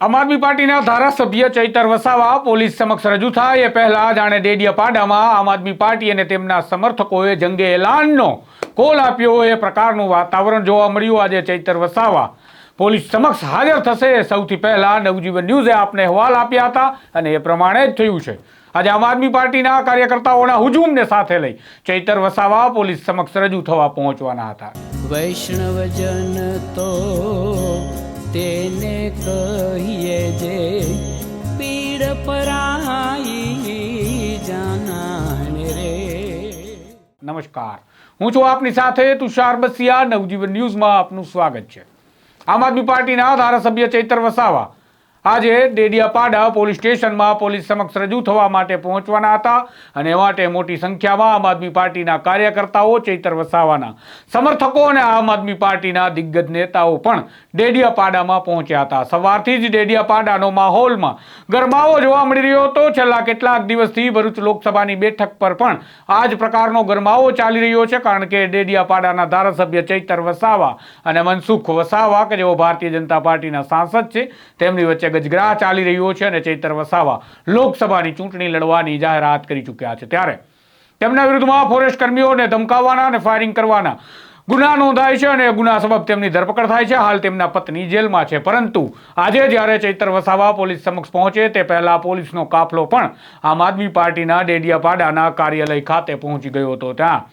આમ આદમી પાર્ટીના ધારાસભ્ય ચૈતર વસાવા પોલીસ સમક્ષ રજૂ થાય એ પહેલા જાણે ડેડિયાપાડામાં આમ આદમી પાર્ટી અને તેમના સમર્થકોએ જંગે એલાનનો કોલ આપ્યો એ પ્રકારનું વાતાવરણ જોવા મળ્યું આજે ચૈતર વસાવા. પોલીસ સમક્ષ હાજર થશે સૌથી પહેલા નવજીવન ન્યૂઝે આપને અહેવાલ આપ્યા હતા અને એ પ્રમાણે જ થયું છે. આજે આમ આદમી પાર્ટીના કાર્યકર્તાઓના હુજુમને સાથે લઈ ચૈતર વસાવા પોલીસ સમક્ષ રજૂ થવા પહોંચવાના હતા. વૈષ્ણવજન તો તેને કહીએ જે પીડ પરાઈ જાનાને રે. નમસ્કાર. હું છું આપની સાથે તુષાર બસિયા. નવજીવન ન્યૂઝમાં આપનું સ્વાગત છે. આમ આદમી પાર્ટીના ધારાસભ્ય ચૈતર વસાવા આજે ડેડિયાપાડા પોલીસ સ્ટેશનમાં પોલીસ સમક્ષ રજૂ થવા માટે પહોંચવાના હતા અને માટે મોટી સંખ્યામાં આમ આદમી પાર્ટીના કાર્યકર્તાઓ ચૈતર વસાવાના સમર્થકો અને આમ આદમી પાર્ટીના દિગ્ગજ નેતાઓ પણ ડેડિયાપાડામાં પહોંચ્યા હતા. સવારથી જ ડેડિયાપાડાનો માહોલમાં ગરમાવો જોવા મળી રહ્યો હતો. છેલ્લા કેટલાક દિવસથી ભરૂચ લોકસભાની બેઠક પર પણ આ જ પ્રકારનો ગરમાવો ચાલી રહ્યો છે, કારણ કે ડેડિયાપાડાના ધારાસભ્ય ચૈતર વસાવા અને મનસુખ વસાવા, કે જેઓ ભારતીય જનતા પાર્ટીના સાંસદ છે, તેમની વચ્ચે ગજગ્રાહ ચાલી રહ્યો છે અને ચૈતર વસાવા લોકસભાની ચૂંટણી લડવાની જાહેરાત કરી ચૂક્યા છે. ત્યારે તેમના વિરુદ્ધમાં ફોરેસ્ટ કર્મીઓને ધમકાવવાના અને ફાયરિંગ કરવાના ગુના નોંધાય છે અને ગુના સબબ તેમની ધરપકડ થાય છે. હાલ તેમના પત્ની જેલમાં છે. પરંતુ આજે જ્યારે ચૈતર વસાવા પોલીસ સમક્ષ પહોંચે તે પહેલા પોલીસનો કાફલો પણ આમ આદમી પાર્ટીના ડેડિયાપાડાના કાર્યાલય ખાતે પહોંચી ગયો હતો. ત્યાં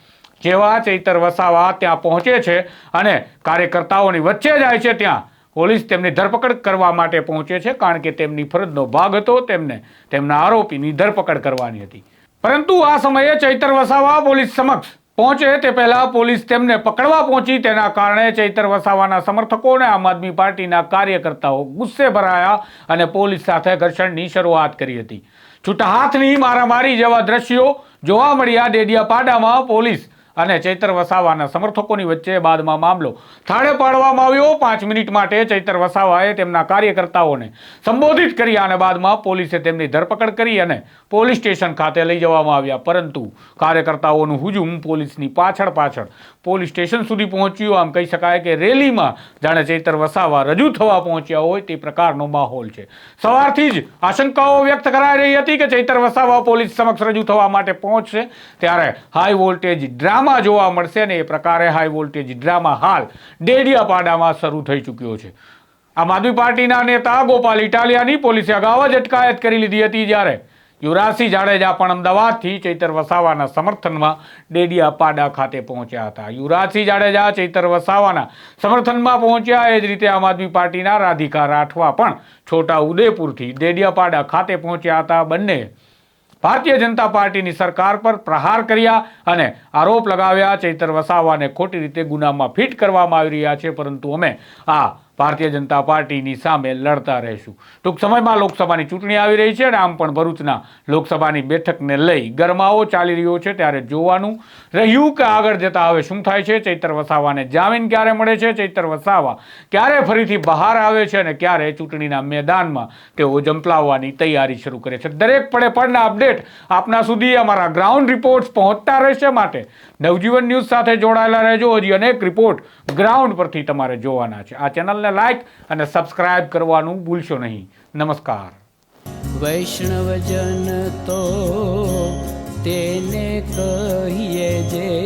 જેવા ચૈતર વસાવા ત્યાં પહોંચે છે અને કાર્યકર્તાઓની વચ્ચે જાય છે. ત્યાં પોલીસ તેમની ધરપકડ કરવા માટે પહોંચે છે, કારણ કે તેમની ફરજનો ભાગ હતો, તેમને, તેમના આરોપીની ધરપકડ કરવાની હતી. પરંતુ આ સમયે ચૈતર વસાવા પોલીસ સમક્ષ પહોંચે, તે પહેલા પોલીસ તેમને પકડવા પહોંચી, તેના કારણે ચૈતર વસાવાના સમર્થકો અને આમ આદમી પાર્ટીના કાર્યકર્તાઓ ગુસ્સે ભરાયા અને પોલીસ સાથે ઘર્ષણની શરૂઆત કરી હતી. છૂટા હાથની મારામારી જેવા દ્રશ્યો જોવા મળ્યા ડેડિયાપાડામાં પોલીસ અને ચૈતર વસાવાના સમર્થકોની વચ્ચે બાદમાં મામલો થાળે પાડવામાં આવ્યો. પાંચ મિનિટ માટે ચૈતર વસાવાએ તેમના કાર્યકર્તાઓને સંબોધિત કર્યા અને બાદમાં પોલીસે તેમની ધરપકડ કરી અને પોલીસ સ્ટેશન ખાતે લઈ જવામાં આવ્યા. પરંતુ કાર્યકર્તાઓનું હુજુમ પોલીસની પાછળ પાછળ પોલીસ સ્ટેશન સુધી પહોંચ્યું. આમ કહી શકાય કે રેલીમાં જાણે ચૈતર વસાવા રજૂ થવા પહોંચ્યા હોય તે પ્રકારનો માહોલ છે. સવારથી જ આશંકાઓ વ્યક્ત કરાઈ રહી હતી કે ચૈતર વસાવા પોલીસ સમક્ષ રજૂ થવા માટે પહોંચશે. ત્યારે હાઈ વોલ્ટેજ ડ્રામા જોવા મળશે ને એ પ્રકારે હાઈ વોલ્ટેજ ડ્રામા હાલ ડેડિયાપાડામાં શરૂ થઈ ચૂક્યો છે. આમ આદમી પાર્ટીના નેતા ગોપાલ ઇટાલિયાની પોલીસે અગાઉ જ અટકાયત કરી લીધી હતી જ્યારે યુવરાજસિંહ જાડેજા પણ અમદાવાદથી ચૈતર વસાવાના સમર્થનમાં ડેડિયાપાડા ખાતે પહોંચ્યા હતા. યુવરાજસિંહ જાડેજા ચૈતર વસાવાના સમર્થનમાં પહોંચ્યા. એ જ રીતે આમ આદમી પાર્ટીના રાધિકા રાઠવા પણ છોટા ઉદેપુરથી ડેડિયાપાડા ખાતે પહોંચ્યા હતા. બંને ભારતીય જનતા પાર્ટીની સરકાર પર પ્રહાર કર્યા અને આરોપ લગાવ્યા, ચૈતર વસાવાને ખોટી રીતે ગુનામાં ફિટ કરવામાં આવી રહ્યા છે. પરંતુ અમે આ ભારતીય જનતા પાર્ટીની સામે લડતા રહેશું. ટૂંક સમયમાં લોકસભાની ચૂંટણી આવી રહી છે અને આમ પણ ભરૂચના લોકસભાની બેઠકને લઈ ગરમાવો ચાલી રહ્યો છે ત્યારે જોવાનું રહ્યું કે આગળ જતા હવે શું થાય છે? ચૈતર વસાવાને જામીન ક્યારે મળે છે? ચૈતર વસાવા ક્યારે ફરીથી બહાર આવે છે અને ક્યારે ચૂંટણીના મેદાનમાં તેઓ જંપલાવવાની તૈયારી શરૂ કરે છે? દરેક પડે પડના અપડેટ આપના સુધી અમારા ગ્રાઉન્ડ રિપોર્ટ્સ પહોંચતા રહેશે માટે. નવજીવન ન્યૂઝ સાથે જોડાયેલા રહેજો. હજી અનેક રિપોર્ટ ગ્રાઉન્ડ પરથી તમારે જોવાના છે. આ ચેનલને લાઇક અને સબસ્ક્રાઇબ કરવાનું ભૂલશો નહીં. નમસ્કાર. વૈષ્ણવજન તો તેને કહીએ જે